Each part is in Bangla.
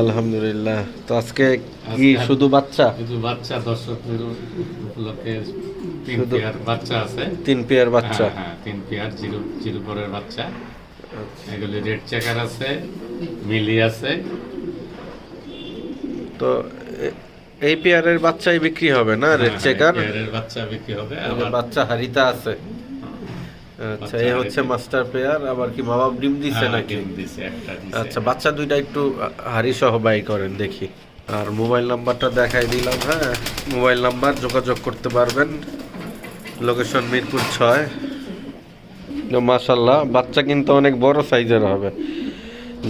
আলহামদুলিল্লাহ তো আজকে কি শুধু বাচ্চা? কিন্তু বাচ্চা দর্শকদের উপলক্ষে তিন পেয়ার বাচ্চা আছে। তিন পেয়ার বাচ্চা? হ্যাঁ, তিন পেয়ার জিরো জিরো পরের বাচ্চা। এগুলি রেড চেকার আছে মিলি আছে। তো এই পেয়ারের বাচ্চাই বিক্রি হবে না? রেড হ্যাঁ, চেকার? হ্যাঁ, পেয়ারের বাচ্চা বিক্রি হবে। বাচ্চা হারিতা আছে। আচ্ছা বাচ্চা এই হচ্ছে মাস্টার পেয়ার আবার কি মা বাপ ডিম দিছে হ্যাঁ, নাকি? ডিম দিছে, একটা দিছে। আচ্ছা বাচ্চা দুইটা একটু হারি সহ বাই করেন দেখি। আর মোবাইল নাম্বারটা দেখাই দিলাম হ্যাঁ? মোবাইল নাম্বার যোগাযোগ করতে পারবেন। লোকেশন মিরপুর ছয়। মাশাল্লাহ বাচ্চা কিন্তু অনেক বড় সাইজের হবে।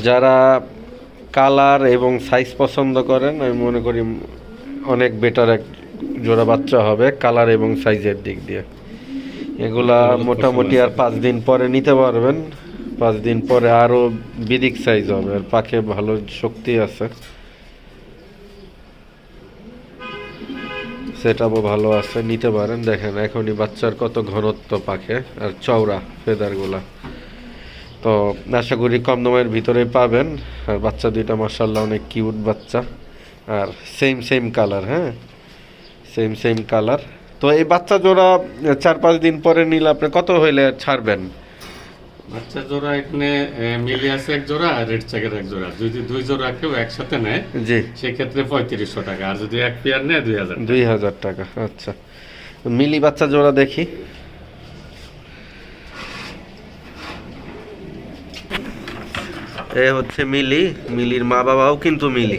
যারা কালার এবং সাইজ পছন্দ করেন আমি মনে করি অনেক বেটার এক জোড়া বাচ্চা হবে কালার এবং সাইজের দিক দিয়ে। এগুলা মোটামুটি আর পাঁচ দিন পরে নিতে পারবেন। পাঁচ দিন পরে আরও বিদিক সাইজ হবে। আর পাখে ভালো শক্তি আছে। সেটাও ভালো আছে নিতে পারেন। দেখেন এখনই বাচ্চার কত ঘনত্ব পাখে আর চওড়া ফেদারগুলা তো আশা করি কম দামের ভিতরে পাবেন। আর বাচ্চা দুইটা মার্শাল্লাহ অনেক কিউট বাচ্চা। আর সেম সেম কালার হ্যাঁ? সেম সেম কালার তো এই বাচ্চা জোড়া চার পাঁচ দিন পরে নিলে আপনি কত হইলে ছাড়বেন? বাচ্চা জোড়া এখানে মিলি আছে এক জোড়া আর রেড চেকের এক জোড়া। যদি দুই জোড়া কেউ একসাথে নেয় জি। সেক্ষেত্রে পঁয়ত্রিশশো টাকা। আর যদি এক পেয়ার নেয় দুই হাজার দুই হাজার টাকা আচ্ছা। মিলি বাচ্চা জোড়া দেখি। এ হচ্ছে মিলি মিলির মা বাবাও কিন্তু মিলি।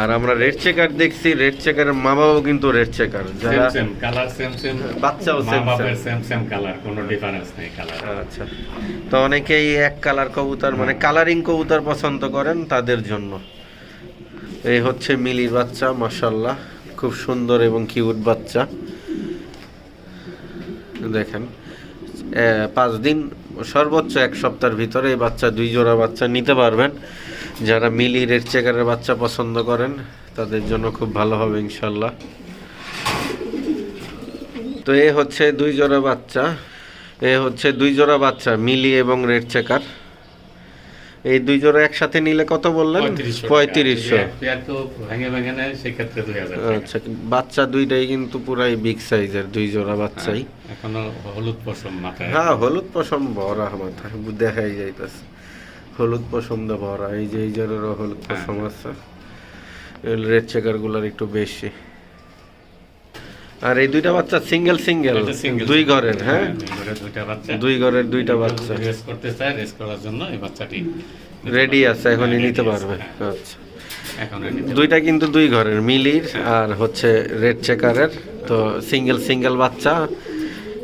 আর আমরা রেড চেকার দেখছি রেড চেকারের মা বাবাও কিন্তু রেড চেকার যারা সেম কালার সেম সেম বাচ্চাও same same same same colour কোনো ডিফারেন্স নেই কালার আচ্ছা। তো অনেকেই এক কালার কবুতর মানে কালারিং কবুতর পছন্দ করেন তাদের জন্য। এই হচ্ছে মিলির বাচ্চা মাশাল্লাহ খুব সুন্দর এবং কিউট বাচ্চা। দেখেন পাঁচ দিন সর্বোচ্চ এক সপ্তাহের ভিতরে এই বাচ্চা দুই জোড়া বাচ্চা নিতে পারবেন। যারা মিলি রেড চেকারের বাচ্চা পছন্দ করেন তাদের জন্য খুব ভালো হবে ইনশাল্লাহ। তো এ হচ্ছে দুই জোড়া বাচ্চা। এ হচ্ছে দুই জোড়া বাচ্চা মিলি এবং রেড চেকার। এই দুই জোড়া একসাথে নিলে কত বললেন? পঁয়ত্রিশশো টাকা। আচ্ছা বাচ্চা দুইটাই কিন্তু পুরাই বিগ সাইজের দুই জোড়া বাচ্চাই। এখনও হলুদ পশম মাথায়। হ্যাঁ হলুদ পশম ভরা মাথায় দেখাই যাইতেছে। হলুদ পশম দা ভরা এই যে এই জোড়ারও হলুদ পশম আছে। রেড চেকারগুলার একটু বেশি। আর এই দুইটা বাচ্চা সিঙ্গেল সিঙ্গেল দুই ঘরের হ্যাঁ? দুই ঘরের দুইটা বাচ্চা। দুই ঘরের দুইটা বাচ্চা। রেস করতে চায় রেস করার জন্য এই বাচ্চাটি রেডি আছে এখনই হ্যাঁ, নিতে পারবে। হ্যাঁ। আচ্ছা দুইটা কিন্তু দুই ঘরের মিলির আর হচ্ছে রেড চেকারের তো সিঙ্গেল সিঙ্গেল বাচ্চা।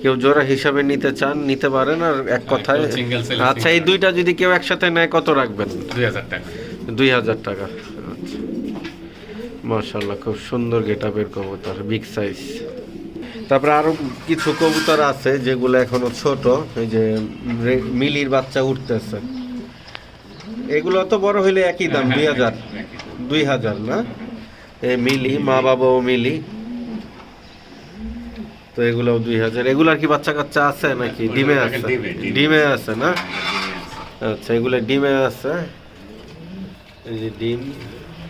কেউ জোড়া হিসাবে নিতে চান নিতে পারেন আর এক কথায় আচ্ছা এই দুইটা যদি কেউ একসাথে নেয় কত রাখবেন? দুই হাজার টাকা। দুই হাজার টাকা। আচ্ছা। মার্শাল্লাহ খুব সুন্দর গেট আপের কবুতর বিগ সাইজ তারপরে আরও কিছু কবুতর আছে যেগুলো এখনও ছোট এই যে মিলির বাচ্চা উঠতেছে। এগুলো তো বড় হইলে একই দাম হ্যাঁ, দুই হাজার। দুই হাজার না? এই মিলি। মা বাবাও মিলি। তো এগুলো দুই হাজার। এগুলার কি বাচ্চা কাচ্চা আছে নাকি? ডিমে আছে? ডিমে, আছে না? আচ্ছা এগুলো ডিমে আছে। এই যে ডিম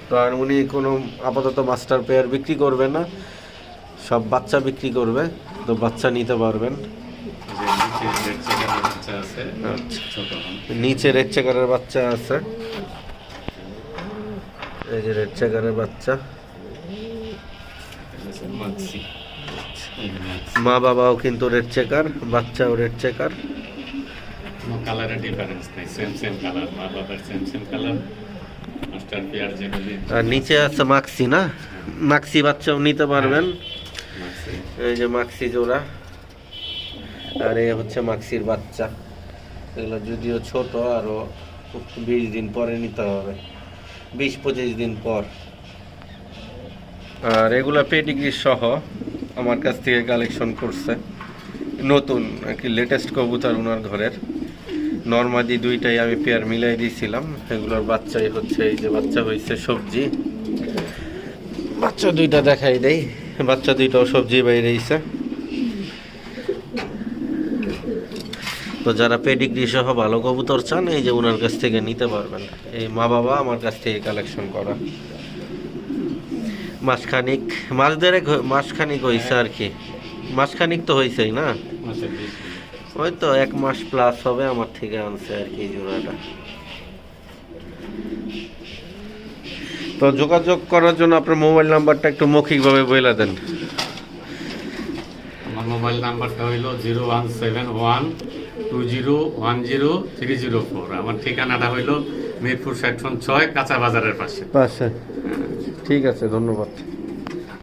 তো আর উনি কোনো আপাতত মাস্টার পেয়ার বিক্রি করবে না। সব বাচ্চা বিক্রি করবে তো বাচ্চা নিতে পারবেন। বাচ্চা আছে আচ্ছা। নিচে রেড চেকারের বাচ্চা আছে। এই যে রেড চেকারের বাচ্চা। মা বাবাও কিন্তু রেড চেকার বাচ্চাও রেড চেকার কালারের ডিফারেন্স নেই সেম সেম কালার মা বাবার same same colour master pair যেগুলি আর নিচে আছে মাক্সি না? মাক্সি বাচ্চাও নিতে পারবেন। এই যে মাক্সি জোড়া। আর এই হচ্ছে মাক্সির বাচ্চা। এগুলো যদিও ছোট আরও বিশ দিন পরে নিতে হবে। বিশ পঁচিশ দিন পর। আর এগুলা পেডিগ্রি সহ আমার কাছ থেকে কালেকশন করছে। নতুন আর কি লেটেস্ট কবুতর ওনার ঘরের। নর্মাদি দুইটাই আমি পেয়ার মিলাই দিয়েছিলাম এগুলোর বাচ্চাই হচ্ছে, এই যে বাচ্চা হয়েছে সবজি। বাচ্চা দুইটা দেখাই দেই। বাচ্চা দুইটাও সবজি বাইরেছে তো যারা পেডিগ্রি সহ ভালো কবুতর চান, এই যে ওনার কাছ থেকে নিতে পারবেন। এই মা বাবা আমার কাছ থেকে কালেকশন করা। মাসখানিক মাস দেড়েক মাসখানিক হয়েছে আর কি। মাসখানিক তো হয়েছেই না? ওই তো এক মাস প্লাস হবে আমার থেকে আনছে আর কি জোড়াটা। তো যোগাযোগ করার জন্য আপনার মোবাইল নাম্বারটা একটু মৌখিকভাবে বলে দেন। আমার মোবাইল নাম্বারটা হইল zero one seven one two zero one zero three zero four. আমার ঠিকানাটা হইল মিরপুর সেকশন ছয় কাঁচা বাজারের পাশে। পাশে। ঠিক আছে ধন্যবাদ।